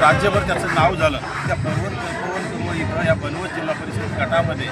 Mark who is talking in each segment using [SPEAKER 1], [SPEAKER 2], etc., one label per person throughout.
[SPEAKER 1] राज्यभर त्याचं नाव झालं. त्या पर्वत पवन सर्व इथं या बनवत जिल्हा परिषद गटामध्ये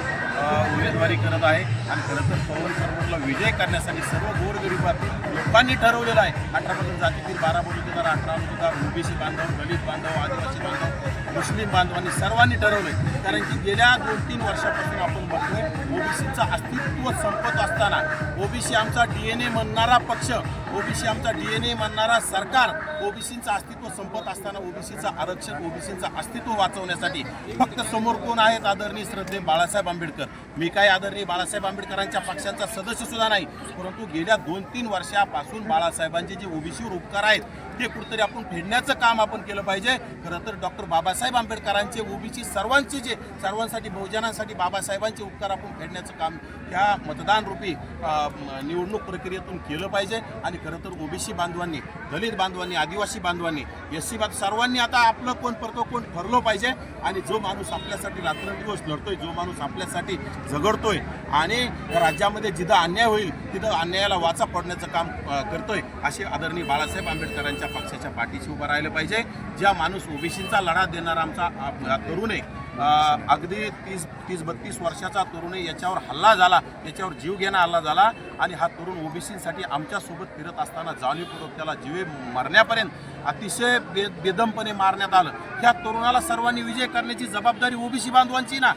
[SPEAKER 1] उमेदवारी करत आहे. आणि खरं तर पवन सर्वला विजय करण्यासाठी सर्व गोरगरिबातील लोकांनी ठरवलेलं आहे. अठरा पद्धत जातीतील बारा बलुतेदार अठरा बलुतेदार ओबीसी बांधव दलित बांधव आदिवासी बांधव मुस्लिम बांधवांनी सर्वांनी ठरवलंय. कारण की गेल्या दोन तीन वर्षापासून आपण बघतोय ओबीसीचं अस्तित्व संपत असताना ओबीसी आमचा डी एन ए म्हणणारा पक्ष ओबीसी आमचा डीएनए म्हणणारा सरकार ओबीसीचं अस्तित्व संपत असताना ओबीसीचं आरक्षण ओबीसीचं अस्तित्व वाचवण्यासाठी फक्त समोर कोण आहेत आदरणीय श्रद्धे बाळासाहेब आंबेडकर? मी काय आदरणीय बाळासाहेब आंबेडकरांच्या पक्षांचा सदस्य सुद्धा नाही परंतु गेल्या दोन तीन वर्षापासून बाळासाहेबांचे जे ओबीसीवर उपकार आहेत ते कुठंतरी आपण फेडण्याचं काम आपण केलं पाहिजे. खरं तर डॉक्टर बाबासाहेब आंबेडकरांचे ओबीसी सर्वांचे जे सर्वांसाठी बहुजनांसाठी बाबासाहेबांचे उपकार आपण फेडण्याचं काम ह्या मतदान रूपी निवडणूक प्रक्रियेतून केलं पाहिजे आणि खरं तर ओबीसी बांधवांनी दलित बांधवांनी आदिवासी बांधवांनी एस सी बांध सर्वांनी आता आपलं कोण परतो कोण ठरलो पाहिजे. आणि जो माणूस आपल्यासाठी रात्रंदिवस लढतोय जो माणूस आपल्यासाठी झगडतोय आणि राज्यामध्ये जिथं अन्याय होईल तिथं अन्यायाला वाचा पडण्याचं काम करतोय असे आदरणीय बाळासाहेब आंबेडकरांच्या पक्षाच्या पाठीशी उभं राहिलं पाहिजे. ज्या माणूस ओबीसींचा लढा देणारा आमचा तरुण आहे अगदी तीस तीस बत्तीस वर्षाचा तरुण याच्यावर हल्ला झाला याच्यावर जीव घेणा हल्ला झाला आणि हा तरुण ओबीसीसाठी आमच्यासोबत फिरत असताना जाणीवपूर्वक त्याला जीवे मरण्यापर्यंत अतिशय बे बेदमपणे मारण्यात आलं. ह्या तरुणाला सर्वांनी विजय करण्याची जबाबदारी ओबीसी बांधवांची ना.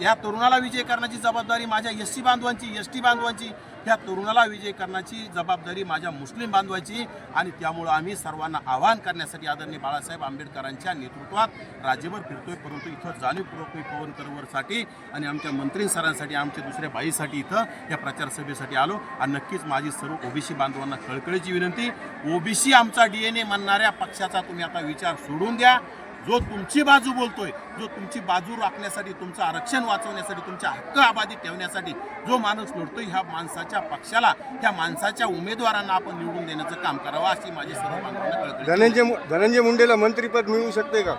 [SPEAKER 1] या तरुणाला विजय करण्याची जबाबदारी माझ्या एस सी बांधवांची एस टी बांधवांची ह्या तरुणाला विजय करण्याची जबाबदारी माझ्या मुस्लिम बांधवांची आणि त्यामुळं आम्ही सर्वांना आवाहन करण्यासाठी आदरणीय बाळासाहेब आंबेडकरांच्या नेतृत्वात राज्यभर फिरतोय परंतु इथं जाणीवपूर्वक मी पवन करवरसाठी आणि आमच्या मंत्री सरांसाठी आमच्या दुसऱ्या बाईसाठी इथं या प्रचार सभेसाठी आलो. आणि नक्कीच माझी सर्व ओबीसी बांधवांना कळकळीची विनंती. ओबीसी आमचा डी एन ए म्हणणाऱ्या पक्षाचा तुम्ही आता विचार सोडून द्या. जो तुमची बाजू बोलतोय जो तुमची बाजू राखण्यासाठी तुमचं आरक्षण वाचवण्यासाठी तुमच्या हक्क आबादी ठेवण्यासाठी जो माणूस लढतोय ह्या माणसाच्या पक्षाला ह्या माणसाच्या उमेदवारांना आपण निवडून देण्याचं काम करावं अशी माझी सर्व मागणी
[SPEAKER 2] धनंजय धनंजय मुंडेला मंत्रीपद मिळू शकते का?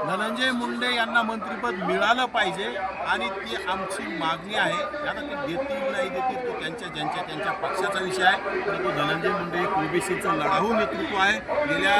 [SPEAKER 1] धनंजय मुंडे यांना मंत्रिपद मिळालं पाहिजे आणि ती आमची मागणी आहे. आता ते देतील नाही देतील तो त्यांच्या ज्यांच्या त्यांच्या पक्षाचा विषय आहे. परंतु धनंजय मुंडे एक ओबीसीचं लढाऊ नेतृत्व आहे. गेल्या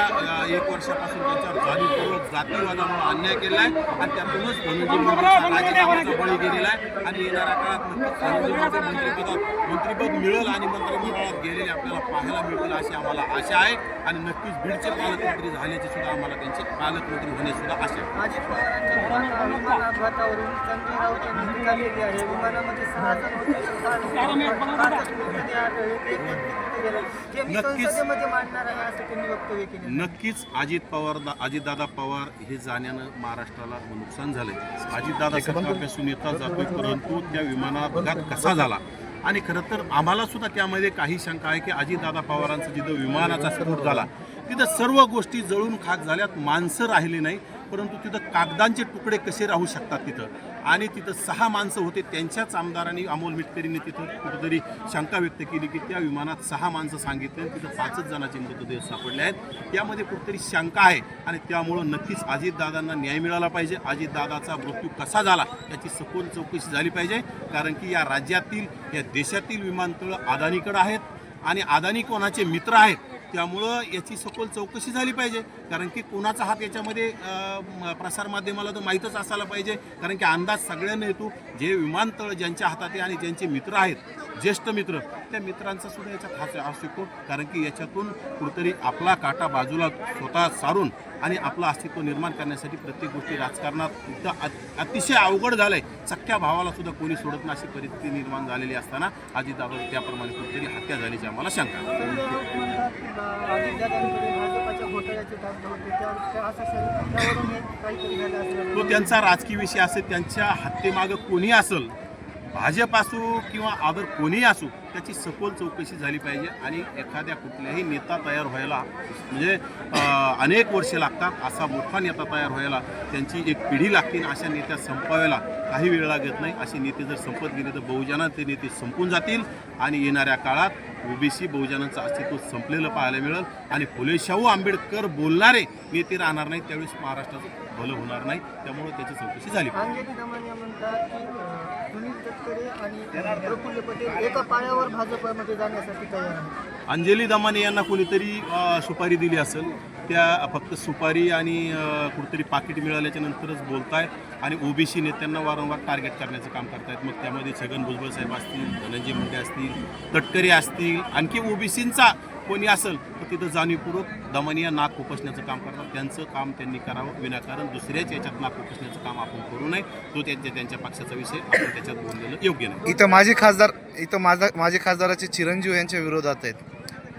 [SPEAKER 1] एक वर्षापासून त्यांच्यावर जाणीवपूर्वक जातीवादामुळे अन्याय केला आहे आणि त्यातूनच धनंजय राजीनामाचा बळी गेलेला आहे. आणि येणाऱ्या काळात नक्कीच धनंजय मुंडे मंत्रिपदात मंत्रिपद मिळेल आणि मंत्रिमंडळात गेलेले आपल्याला पाहायला मिळतील अशी आम्हाला आशा आहे. आणि नक्कीच बीडचे पालकमंत्री झाल्याची सुद्धा आम्हाला त्यांचे पालकमंत्री होण्याची आहे
[SPEAKER 3] अजित पवारांच्या विमान विमान अपघातावरून संजय राऊत यांनी टीका केली आहे. विमानामध्ये सहा जण होते. सहा जण पाचच मृतदेह आढळले. एक व्यक्ती कुठे गेला? जे मी
[SPEAKER 1] नक्कीच.
[SPEAKER 3] संसदेमध्ये मांडणार आहे असं त्यांनी वक्तव्य केले
[SPEAKER 1] नक्कीच अजित पवार अजितदादा पवार हे जाण्यानं महाराष्ट्राला नुकसान झालंय. अजितदादा सत्तापासून येता जातोय परंतु त्या विमानात अपघात कसा झाला? आणि खरं तर आम्हाला सुद्धा त्यामध्ये काही शंका आहे की अजितदादा पवारांचा जिथं विमानाचा स्फोट झाला तिथं सर्व गोष्टी जळून खाक झाल्यात. माणसं राहिली नाही. परंतु तिथं कागदांचे तुकडे कसे राहू शकतात तिथं? आणि तिथं सहा माणसं होते त्यांच्याच आमदारांनी अमोल मिटकरींनी तिथं कुठेतरी शंका व्यक्त केली की त्या विमानात सहा माणसं सांगितले तिथं पाचच जणांचे मृतदेह सापडले आहेत. त्यामध्ये कुठेतरी शंका आहे आणि त्यामुळं नक्कीच अजितदादांना न्याय मिळाला पाहिजे. अजितदादाचा मृत्यू कसा झाला याची सखोल चौकशी झाली पाहिजे. कारण की या राज्यातील या देशातील विमानतळ अदानीकडं आहेत आणि अदानी कोणाचे मित्र आहेत त्यामुळं याची सखोल चौकशी झाली पाहिजे. कारण की कोणाचा हात याच्यामध्ये प्रसारमाध्यमाला तर माहीतच असायला पाहिजे. कारण की अंदाज सगळ्यांना येतो जे विमानतळ ज्यांच्या हातात आहे आणि ज्यांचे मित्र आहेत ज्येष्ठ मित्र त्या मित्रांचा सुद्धा याच्यात हात असू शकतो. कारण की याच्यातून कुठतरी आपला काटा बाजूला स्वतः सारून आणि आपलं अस्तित्व निर्माण करण्यासाठी प्रत्येक गोष्टी राजकारणात इतकं अतिशय अवघड झालंय. सख्या भावाला सुद्धा कोणी सोडत नाही अशी परिस्थिती निर्माण झालेली असताना आजीदादा त्याप्रमाणे कुठेतरी हत्या झाल्याची आम्हाला शंका
[SPEAKER 3] भाजपाच्या त्या त्या असं त्यावरून हे काहीतरी झालं
[SPEAKER 1] तो त्यांचा राजकीय विषय असेल त्यांच्या हत्येमागं कोणी असेल भाजप असू किंवा अदर कोणीही असू त्याची सखोल चौकशी झाली पाहिजे आणि एखाद्या कुठल्याही नेता तयार व्हायला म्हणजे अनेक वर्षे लागतात असा मोठा नेता तयार व्हायला त्यांची एक पिढी लागते आणि अशा नेत्या संपवायला काही वेळ लागत नाही. असे नेते जर संपत गेले तर बहुजनात ते नेते संपून जातील आणि येणाऱ्या काळात ओबीसी बहुजनांचं अस्तित्व संपलेलं पाहायला मिळेल आणि फुले शाहू आंबेडकर बोलणारे नेते राहणार नाही त्यावेळेस महाराष्ट्राचं भलं होणार नाही. त्यामुळे त्याची चौकशी झाली
[SPEAKER 3] अंजली सुनील तटकरे आणि प्रफुल्ल पटेल एका पायावर भाजपमध्ये जाण्यासाठी तयार आहे
[SPEAKER 1] अंजली दमाने यांना कोणीतरी सुपारी दिली असेल त्या फक्त सुपारी आणि कुठेतरी पाकिट मिळाल्याच्या नंतरच बोलतायत आणि ओबीसी नेत्यांना वारंवार टार्गेट करण्याचं काम करतायत. मग त्यामध्ये छगन भुजबळ साहेब असतील धनंजय मुंडे असतील तटकरे असतील आणखी ओबीसींचा कोणी असेल तर तिथं जाणीवपूर्वक दमनिया नाक उपसण्याचं काम करतात. त्यांचं काम त्यांनी करावं विनाकारण दुसऱ्याच याच्यात नाक उपसण्याचं काम आपण करू नये. तो त्यांच्या त्यांच्या पक्षाचा विषय आपण त्याच्यात बोललेलं योग्य नाही.
[SPEAKER 4] इथं माजी खासदार इथं माझा माजी खासदाराचे चिरंजीव यांच्या विरोधात आहेत.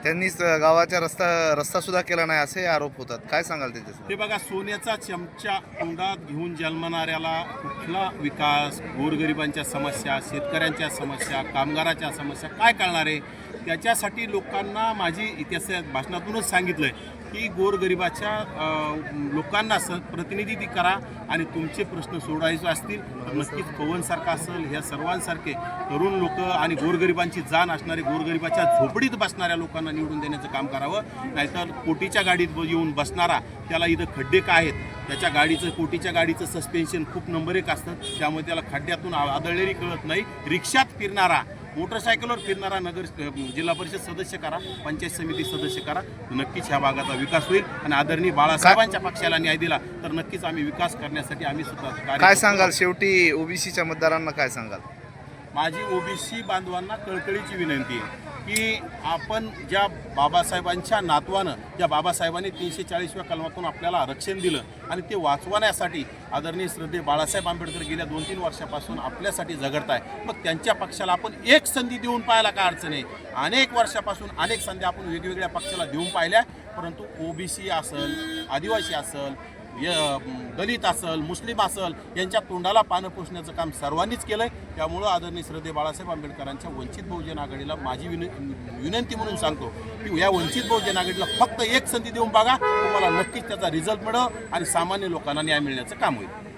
[SPEAKER 4] त्यांनी स- गावाच्या रस्ता रस्ता सुद्धा केला नाही असे आरोप होतात. काय सांगाल त्याच्यासाठी
[SPEAKER 1] ते बघा सोन्याचा चमचा तोंडात घेऊन जन्मणाऱ्याला कुठला विकास गोरगरिबांच्या समस्या शेतकऱ्यांच्या समस्या कामगाराच्या समस्या काय कळणार आहे? त्याच्यासाठी लोकांना माझी इतिहास भाषणातूनच सांगितलं आहे की गोरगरिबाच्या लोकांना स प्रतिनिधी करा आणि तुमचे प्रश्न सोडायचे असतील तर नक्कीच पवनसारखा असेल ह्या सर्वांसारखे तरुण लोक आणि गोरगरिबांची जाण असणारे गोरगरिबाच्या झोपडीत बसणाऱ्या लोकांना निवडून देण्याचं काम करावं. नाहीतर कोटीच्या गाडीत येऊन बसणारा त्याला इथं खड्डे काय आहेत? त्याच्या गाडीचं कोटीच्या गाडीचं सस्पेन्शन खूप नंबर एक असतं. त्यामुळे त्याला खड्ड्यातून आ- आदळलेली कळत नाही. रिक्षात फिरणारा मोटरसायकलवर फिरणारा नगर जिल्हा परिषद सदस्य करा पंचायत समिती सदस्य करा नक्कीच ह्या भागाचा विकास होईल. आणि आदरणीय बाळासाहेबांच्या पक्षाला न्याय दिला तर नक्कीच आम्ही विकास करण्यासाठी आम्ही सुद्धा
[SPEAKER 4] काय. सांगाल? शेवटी ओबीसीच्या मतदारांना काय सांगाल?
[SPEAKER 1] माझी ओबीसी बांधवांना कळकळीची विनंती आहे. की आपण ज्या बाबासाहेबांच्या नातवानं ज्या बाबासाहेबांनी तीनशे चाळीसव्या कलमातून आपल्याला आरक्षण दिलं आणि ते वाचवण्यासाठी आदरणीय श्रद्धे बाळासाहेब आंबेडकर गेल्या दोन तीन वर्षापासून आपल्यासाठी झगडत आहे मग त्यांच्या पक्षाला आपण एक संधी देऊन पाहायला काय अडचण आहे? अनेक वर्षापासून अनेक संधी आपण वेगवेगळ्या पक्षाला देऊन पाहिल्या परंतु ओबीसी असेल आदिवासी असेल दलित असल मुस्लिम असल यांच्या तोंडाला पानं पुसण्याचं काम सर्वांनीच केलं आहे त्यामुळं आदरणीय श्रद्धे बाळासाहेब आंबेडकरांच्या वंचित बहुजन आघाडीला माझी विन विनंती म्हणून सांगतो की या वंचित बहुजन आघाडीला फक्त एक संधी देऊन बघा तुम्हाला नक्कीच त्याचा रिझल्ट मिळव आणि सामान्य लोकांना न्याय मिळण्याचं काम होईल.